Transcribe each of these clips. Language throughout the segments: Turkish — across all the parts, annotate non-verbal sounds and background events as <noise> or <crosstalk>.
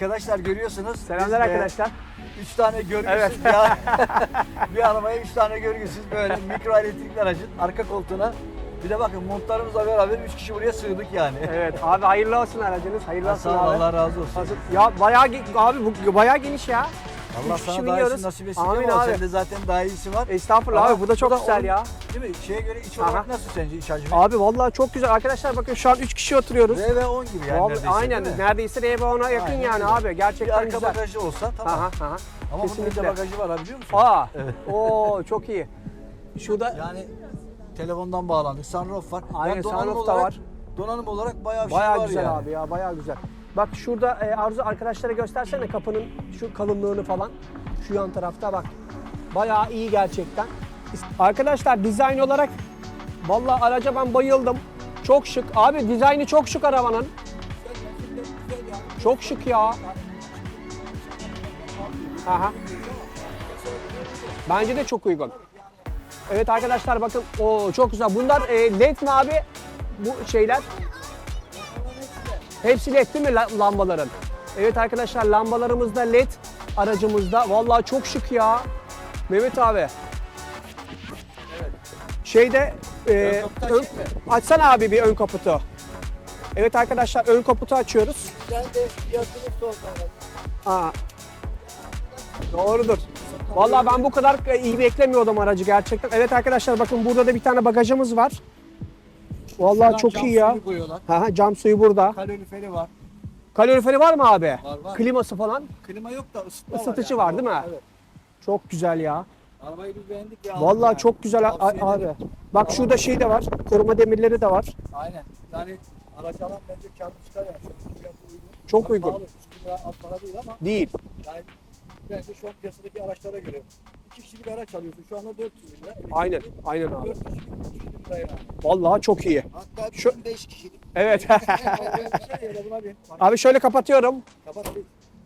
Arkadaşlar görüyorsunuz. Selamlar biz, arkadaşlar. Üç tane görgüsüz Evet. ya. <laughs> bir arabaya üç tane görgüsüz böyle mikro elektrikli aracın arka koltuğuna. Bir de bakın montlarımızla beraber üç kişi buraya sığdık yani. Evet abi hayırlı olsun aracınız. Hayırlı olsun abi. Allah razı olsun. Ya bayağı abi bu bayağı geniş ya. Allah Üç kişi sana daha biniyoruz. iyisini nasip etsin Amin abi. sende zaten daha iyisi var. Estağfurullah Ama abi bu da çok güzel onun- ya. Değil mi? Şeye göre iç Aha. olarak nasıl sence iç hacmi? Abi vallahi çok güzel. Arkadaşlar bakın şu an 3 kişi oturuyoruz. RV10 gibi yani Vallahi- neredeyse aynen değil mi? neredeyse RB10'a yakın Aynen yani öyle. abi. Bir Gerçekten arka güzel. bagajı olsa tamam. Aha, aha. Ama bunun bir kesinlikle. de bagajı var ha biliyor musun? Aa. Oo çok iyi. Şurada Yani telefondan bağlandık. Sunroof var. Aynen, Yani donanım sunroof da olarak- var. Donanım olarak bayağı bir şey var güzel yani. abi ya bayağı güzel. Bak şurada e, Arzu arkadaşlara göstersene kapının şu kalınlığını falan. Şu yan tarafta bak. Bayağı iyi gerçekten. Arkadaşlar dizayn olarak vallahi araca ben bayıldım. Çok şık. Abi dizaynı çok şık arabanın. Çok şık ya. Aha. Bence de çok uygun. Evet arkadaşlar bakın o çok güzel. Bunlar e, led mi abi? Bu şeyler. Hepsi led değil mi la- lambaların? Evet arkadaşlar lambalarımız da led aracımızda. Vallahi çok şık ya. Mehmet abi. Şeyde e, Ön açsana abi bir ön kaputu. Evet arkadaşlar ön kaputu açıyoruz. Sen de fiyatını sor Aa. Doğrudur. Vallahi ben bu kadar iyi beklemiyordum aracı gerçekten. Evet arkadaşlar bakın burada da bir tane bagajımız var. Vallahi çok iyi ya. koyuyorlar. Ha, cam suyu burada. Kaloriferi var. Kaloriferi var mı abi? Var, var. Kliması falan. Klima yok da ısıtma Isıtıcı var. değil mi? Evet. Çok güzel ya. Arabayı biz beğendik ya. Vallahi yani. çok güzel a- Tavsiye abi. ederim. Bak şurada şey de var. Koruma demirleri de var. Aynen. Yani araç alan bence kârlı çıkar yani. Çok fiyatı uygun. Çok Tabii uygun. Pahalı. 3 lira az para değil ama Değil. yani bence şu an piyasadaki araçlara göre. 2 kişilik araç alıyorsun. Şu anda 400 bin lira. Aynen. Aynen abi. 400 bin 300 bin lira yani. Vallahi çok iyi. Hatta Şu- Şu... 5 kişilik. Evet. <laughs> şey ya da buna bin. abi şöyle kapatıyorum. Kapat. bir.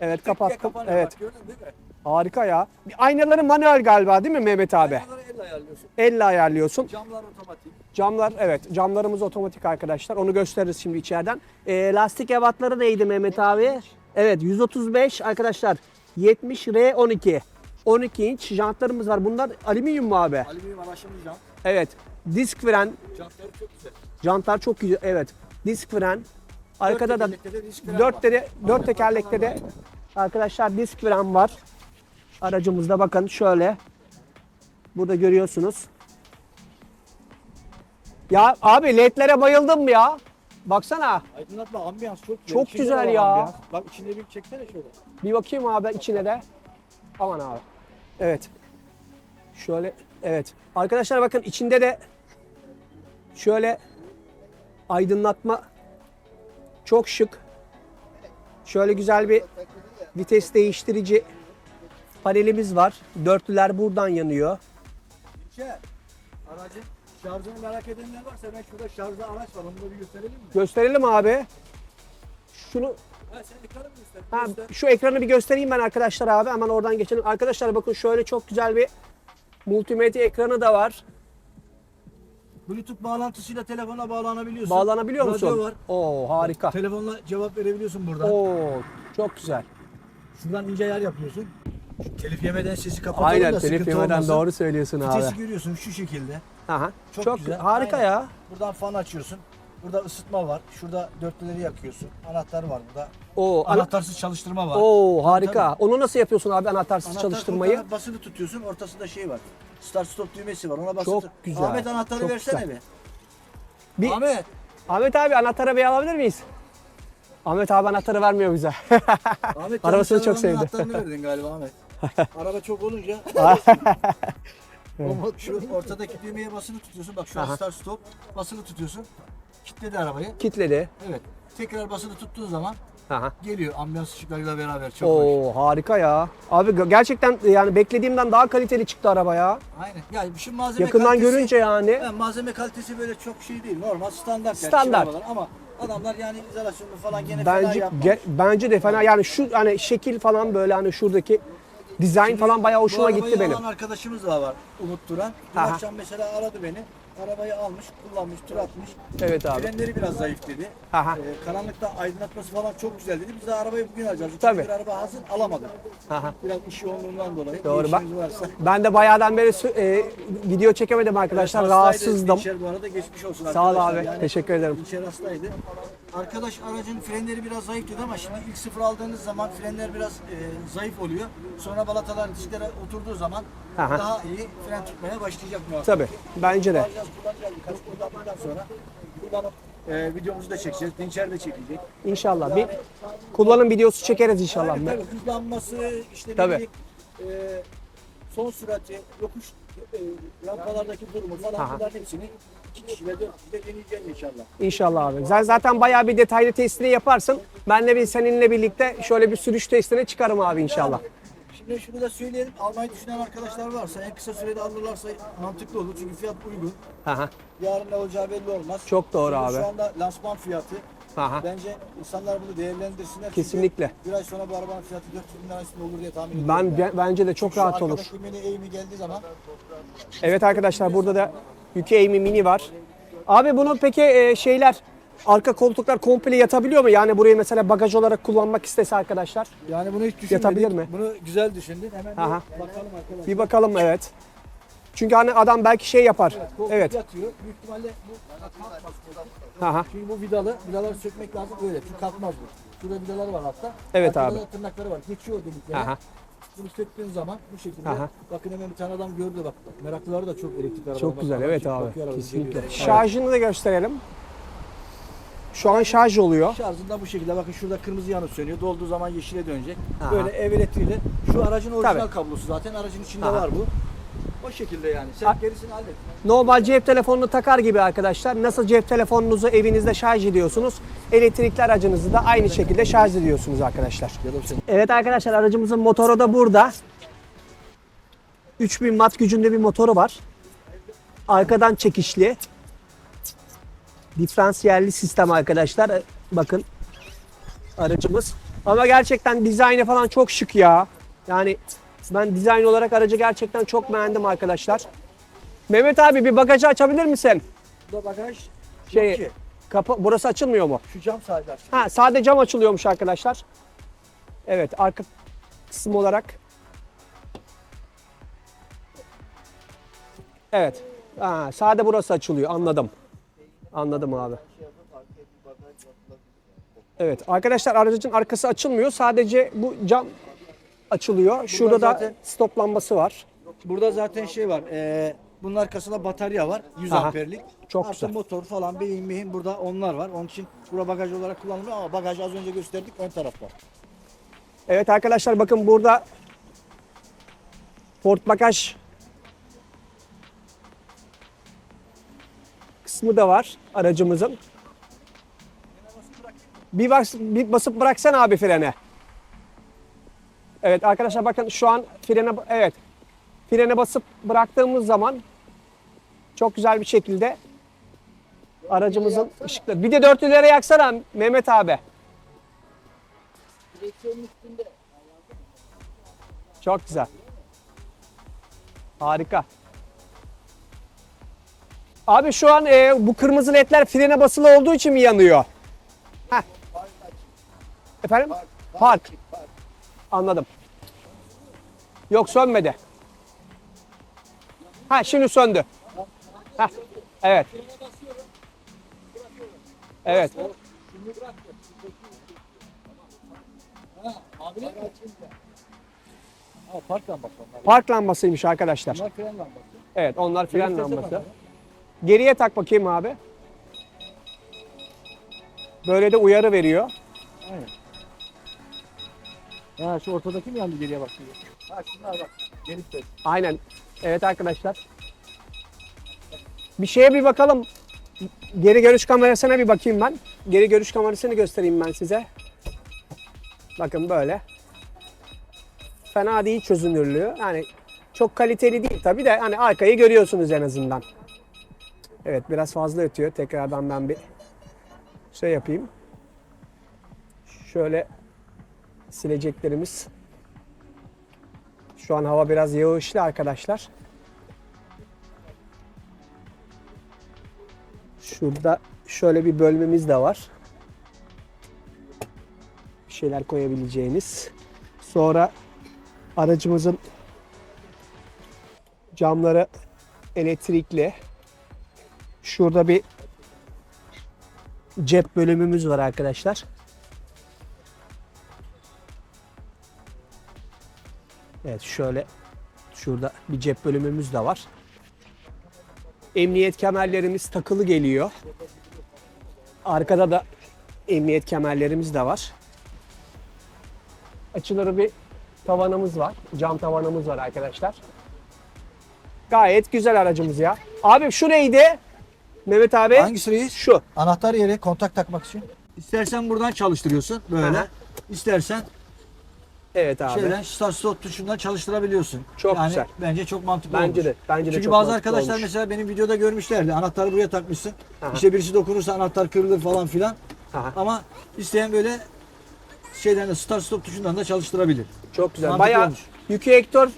Evet kapattım. kapanıyor Evet. Bak, gördün değil mi? Harika ya. Aynaları manuel galiba değil mi Mehmet abi? Bunları elle ayarlıyorsun. Elle ayarlıyorsun. Camlar otomatik. Camlar evet camlarımız otomatik arkadaşlar. Onu gösteririz şimdi içeriden. Ee, lastik ebatları neydi Mehmet abi? Evet 135 arkadaşlar 70 R12. 12 inç jantlarımız var. Bunlar alüminyum mu abi? Alüminyum araçımız cam. Evet. Disk fren. Jantları çok güzel. Jantlar çok güzel. Evet. Disk fren. Arkada da tekerlekte de disk fren dört, var. de, dört tekerlekte de arkadaşlar disk fren var. Aracımızda bakın şöyle. Burada görüyorsunuz. Ya abi ledlere bayıldım ya. Baksana. Aydınlatma ambiyans çok güzel. Çok İçinde güzel var ya. ambiyans. Bak içinde bir çeksene şöyle. Bir bakayım abi içine de. Aman abi. Evet. Şöyle evet. Arkadaşlar bakın içinde de şöyle aydınlatma çok şık. Şöyle güzel bir vites değiştirici panelimiz var. Dörtlüler buradan yanıyor. Aracın şarjını merak edenler varsa ben şurada şarjlı araç var. Onu da bir gösterelim mi? Gösterelim abi. Şunu Ha sen ekranı mı göster? ha, Göster. şu ekranı bir göstereyim ben arkadaşlar abi. Hemen oradan geçelim. Arkadaşlar bakın şöyle çok güzel bir multimedya ekranı da var. Bluetooth bağlantısıyla telefona bağlanabiliyorsun. Bağlanabiliyor musun? Radyo var. Oo harika. Telefonla cevap verebiliyorsun buradan. Oo çok güzel. Şuradan ince yer yapıyorsun. Şu telif yemeden sesi kapatalım Aynen da telif sıkıntı yemeden olmasın. doğru söylüyorsun Vitesi abi. görüyorsun şu şekilde. Aha. Çok Çok, güzel. harika Aynen. ya. Buradan fan açıyorsun. Burada ısıtma var. Şurada dörtlüleri yakıyorsun. Anahtar var burada. Oo, ana- Anahtarsız çalıştırma var. Oo harika. Tabii. Onu nasıl yapıyorsun abi anahtarsız Anahtar çalıştırmayı? koltuğuna basılı tutuyorsun. Ortasında şey var. Start stop düğmesi var. Ona basılı Çok tut- güzel, Ahmet anahtarı çok versene güzel. bir. Bir- Ahmet. Ahmet abi anahtarı bir alabilir miyiz? Ahmet abi anahtarı vermiyor bize. Ahmet <laughs> Arabasını çok sevdi. Anahtarını verdin galiba Ahmet. <laughs> Araba çok olunca. <laughs> Şu ortadaki düğmeye basılı tutuyorsun. Bak şu an Aha. start stop. Basılı tutuyorsun. Kilitledi arabayı. Kitledi. Evet. Tekrar basılı tuttuğun zaman Aha. geliyor ambiyans ışıklarıyla beraber. Çok hoş. Oo harika ya. Abi gerçekten yani beklediğimden daha kaliteli çıktı araba ya. Aynen. Yani şu malzeme Yakından kalitesi, görünce yani. Yani malzeme kalitesi böyle çok şey değil. Normal standart. yani Standart. çift arabalar. Ama adamlar yani izolasyonlu falan gene fena Bence yapmamış. ge- bence de fena yani şu hani şekil falan böyle hani şuradaki dizayn falan bayağı hoşuma gitti benim. arkadaşımız da var Umut Duran. Dün Aha. akşam mesela aradı beni. arabayı almış, kullanmış, tur atmış. Evet abi. Frenleri biraz zayıf dedi. Aha. Ee, karanlıkta aydınlatması falan çok güzel dedi. Biz de arabayı bugün alacağız. İki Tabii. gündür araba hazır alamadık. Aha. Biraz iş yoğunluğundan dolayı. Doğru, Bir varsa. Ben de bayağıdan beri sü- e, video çekemedim arkadaşlar. Rahatsızdım. Dinçer bu arada geçmiş olsun Sağ ol arkadaşlar. abi. Teşekkür ederim. Dinçer hastaydı. Arkadaş aracın frenleri biraz zayıf dedi ama şimdi ilk sıfır aldığınız zaman frenler biraz e, zayıf oluyor. Sonra balatalar disklere oturduğu zaman Aha. daha iyi fren tutmaya başlayacak muhakkak. Tabii. Bence de. Kullanacağız, kullanacağız. Birkaç kullandıktan sonra kullanıp e, videomuzu da çekeceğiz. Dinçer de çekecek. İnşallah. Bir kullanım videosu çekeriz inşallah. Tabii, tabii. Hızlanması, işte ne Tabii. bileyim, e, son sürati, yokuş e, rampalardaki durumu falan Aha. hepsini iki kişi ve dört kişi de deneyeceğiz inşallah. İnşallah abi. Sen zaten bayağı bir detaylı testini yaparsın. Ben de bir seninle birlikte şöyle bir sürüş testine çıkarım abi inşallah. Şimdi şunu da söyleyelim. Almayı düşünen arkadaşlar varsa en kısa sürede alırlarsa mantıklı olur. Çünkü fiyat uygun. Aha. Yarın ne olacağı belli olmaz. Çok doğru Çünkü abi. Şu anda lansman fiyatı. Aha. Bence insanlar bunu değerlendirsinler. Çünkü Kesinlikle. Bir ay sonra bu arabanın fiyatı 400 bin lira üstünde olur diye tahmin ediyorum. Ben ben- bence de çok Şu rahat olur. arkadaki mini eğimi geldiği zaman Evet arkadaşlar burada da Yuki Amy Mini var. Abi bunun peki e, şeyler arka koltuklar komple yatabiliyor mu? Yani burayı mesela bagaj olarak kullanmak istese arkadaşlar. Yani bunu hiç düşünmedik. Yatabilir mi? Bunu güzel düşündün. Hemen Aha. bakalım arkadaşlar. Bir bakalım evet. Çünkü hani adam belki şey yapar. Koltuk Evet. yatıyor. Büyük ihtimalle bu kalkmaz. Aha. Çünkü bu vidalı. Vidaları sökmek lazım öyle. Çünkü kalkmaz bu. Şurada vidaları var hatta. Evet Arkada abi. tırnakları var. Geçiyor dedikleri. Aha. Bunu söktüğün zaman bu şekilde. Aha. Bakın hemen bir tane adam gördü bak. Meraklıları da çok elektrik araba. Çok güzel evet abi. Kesinlikle. Kesinlikle. Şarjını da gösterelim. Şu an şarj oluyor. Şarjında bu şekilde bakın şurada kırmızı yanıp sönüyor. Dolduğu zaman yeşile dönecek. Aha. Böyle ev elektriğiyle. Şu aracın orijinal Tabii. kablosu zaten. Aracın içinde Aha. var bu. O şekilde yani. Sen gerisini hallet. Normal cep telefonunu takar gibi arkadaşlar. Nasıl cep telefonunuzu evinizde şarj ediyorsunuz, elektrikli aracınızı da aynı şekilde şarj ediyorsunuz arkadaşlar. Sen Evet arkadaşlar aracımızın motoru da burada. 3000 watt gücünde bir motoru var. Arkadan çekişli. Diferansiyelli sistem arkadaşlar. Bakın aracımız. Ama gerçekten dizaynı falan çok şık ya. Yani ben dizayn olarak aracı gerçekten çok beğendim arkadaşlar. Mehmet abi bir bagajı açabilir misin? Bu da bagaj. Şey, ki. kapı burası açılmıyor mu? Şu cam sadece açık. Ha sade cam açılıyormuş arkadaşlar. Evet arka kısım olarak. Evet. Ha, sade burası açılıyor anladım. Anladım abi. Evet arkadaşlar aracın arkası açılmıyor. Sadece bu cam açılıyor. Şurada da zaten- stop lambası var. Burada zaten şey var. E, bunun arkasında batarya var. 100 Aha. amperlik. Çok Artı güzel. motor falan beyin mehin burada onlar var. Onun için bura bagaj olarak kullanılıyor ama bagaj az önce gösterdik ön tarafta. Evet arkadaşlar bakın burada port bagaj kısmı da var aracımızın. Bir, bas, bir basıp bıraksan abi frene. Evet arkadaşlar bakın şu an frene evet frene basıp bıraktığımız zaman çok güzel bir şekilde aracımızın ışıkları. Bir de dörtlüleri yaksana Mehmet abi. Çok güzel. Harika. Abi şu an e, bu kırmızı ledler frene basılı olduğu için mi yanıyor? Heh. Efendim? Park. Anladım. Yok sönmedi. Ha şimdi söndü. Heh. Evet. Evet. Ha, park lambası. Park lambasıymış arkadaşlar. Bunlar fren lambası. Evet onlar fren lambası. Geriye tak bakayım abi. Böyle de uyarı veriyor. Aynen. Ha şu ortadaki mi yandı geriye bak şimdi? Ha şunlar bak. Geri ses. Aynen. Evet arkadaşlar. Bir şeye bir bakalım. Geri görüş kamerasına bir bakayım ben. Geri görüş kamerasını göstereyim ben size. Bakın böyle. Fena değil çözünürlüğü. Yani çok kaliteli değil tabi de hani arkayı görüyorsunuz en azından. Evet biraz fazla ötüyor. Tekrardan ben bir şey yapayım. Şöyle sileceklerimiz. Şu an hava biraz yağışlı arkadaşlar. Şurada şöyle bir bölmemiz de var. Bir şeyler koyabileceğiniz. Sonra aracımızın camları elektrikli. Şurada bir cep bölümümüz var arkadaşlar. Evet şöyle şurada bir cep bölümümüz de var. Emniyet kemerlerimiz takılı geliyor. Arkada da emniyet kemerlerimiz de var. Açıları bir tavanımız var. Cam tavanımız var arkadaşlar. Gayet güzel aracımız ya. Abi şu neydi? Mehmet abi. Hangisi reis? Şu. Anahtar yeri kontak takmak için. İstersen buradan çalıştırıyorsun böyle. Aha. İstersen Evet abi. şeyden start stop tuşundan çalıştırabiliyorsun. Çok yani güzel. Bence çok mantıklı Bence olmuş. de. Bence de Çünkü çok bazı mantıklı arkadaşlar olmuş. mesela benim videoda görmüşlerdi. Anahtarı buraya takmışsın. Aha. İşte birisi dokunursa anahtar kırılır falan filan. Aha. Ama isteyen böyle şeyden de start stop tuşundan da çalıştırabilir. Çok güzel. Mantıklı Bayağı olmuş. Yükü Hector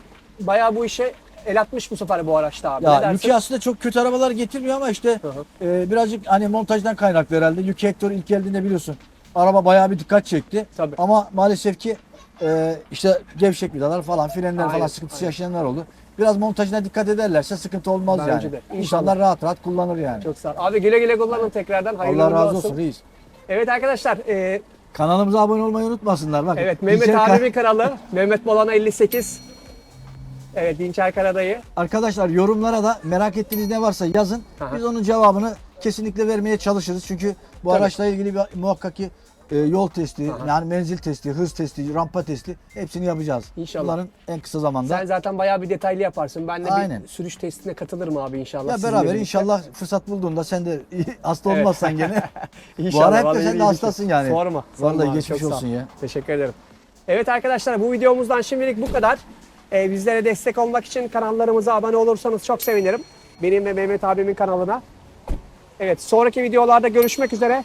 bayağı bu işe el atmış bu sefer bu araçta abi. ne Ya dersin? Yuki aslında çok kötü arabalar getirmiyor ama işte hı. e, birazcık hani montajdan kaynaklı herhalde. Yuki Hector ilk geldiğinde biliyorsun. Araba bayağı bir dikkat çekti. Tabii. Ama maalesef ki e, işte gevşek vidalar falan frenler Aynen, falan sıkıntısı aynen. yaşayanlar oldu. Biraz montajına dikkat ederlerse sıkıntı olmaz Bence yani. de. İnşallah. Rahat rahat kullanır yani. Çok sağ ol. Abi güle güle kullanın tekrardan. Hayırlı Allah uğurlu razı olsun reis. Evet arkadaşlar. e, Kanalımıza abone olmayı unutmasınlar. Bak. evet Mehmet Dinçer abimin kanalı. Mehmet Bolana 58. Evet Dinçer Karadayı. Arkadaşlar yorumlara da merak ettiğiniz ne varsa yazın. Aha. Biz onun cevabını kesinlikle vermeye çalışırız. Çünkü bu Tabii. araçla ilgili bir, muhakkak ki e, yol testi, Aha. yani menzil testi, hız testi, rampa testi hepsini yapacağız. İnşallah. Bunların en kısa zamanda. Sen zaten bayağı bir detaylı yaparsın. Ben de Aynen. bir sürüş testine katılırım abi inşallah. ya beraber inşallah fırsat bulduğunda sen de <laughs> hasta Evet. olmazsan gene. <laughs> bu İnşallah, ara hep de sen de hastasın yani. Sorma. sorma Vallahi abi, geçmiş olsun ya. Teşekkür ederim. Evet arkadaşlar bu videomuzdan şimdilik bu kadar. Ee, bizlere destek olmak için kanallarımıza abone olursanız çok sevinirim. Benim ve Mehmet abimin kanalına. Evet sonraki videolarda görüşmek üzere.